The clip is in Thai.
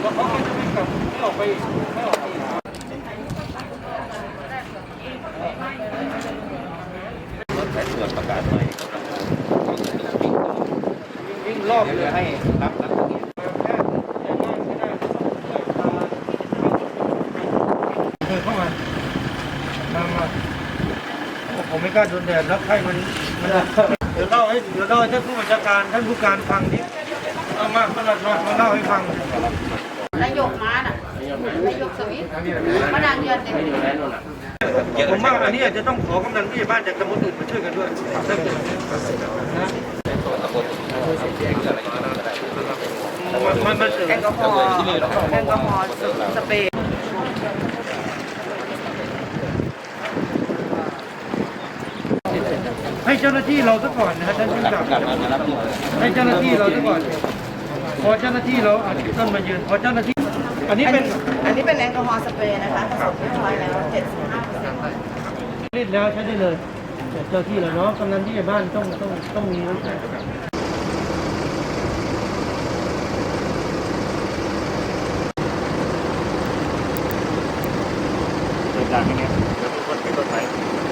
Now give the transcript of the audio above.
เขาก็จะวิ่งกลับไม่ออกไปไม่ออกไปรถสายตรวจประกาศใหม่วิ่งรอบเลยให้รับนักเรียนเข้ามามามาผมไม่กล้าโดนแดดแล้วไข้มันมันเดี๋ยวเล่าให้เดี๋ยวเล่าให้ท่านผู้บัญชาการท่านผู้การฟังนี้ เอามามามามาเล่าให้ฟังนายกมาน่ะนายกสวิตมาดังเดือนเต็มผมว่าอันนี้อาจจะต้องขอกำนันผู้ใหญ่บ้านจากตำบลอื่นมาช่วยกันด้วยถ้าเกิดนะมันมันมันเสริมแอลกอฮอล์แอลกอฮอล์สเปรย์ให้เจ้าหน้าที่เราซะก่อนนะฮะท่านผู้กำกับกลับมามารับที่ให้เจ้าหน้าที่เราซะก่อน พอเจ้าหน้าที่เราอาจจะต้นมายืนพอเจ้าหน้าที่ อันนี้เป็นอันนี้เป็นแอลกอฮอล์สเปรย์นะคะผสมเรียบร้อยแล้ว75%รีดแล้วใช้ได้เลยเจ้าที่แล้วเนาะกำนันที่บ้านต้องต้องต้องมีนะเกิดจากอย่างเงี้เดี๋ยวทุกคนไปกดได้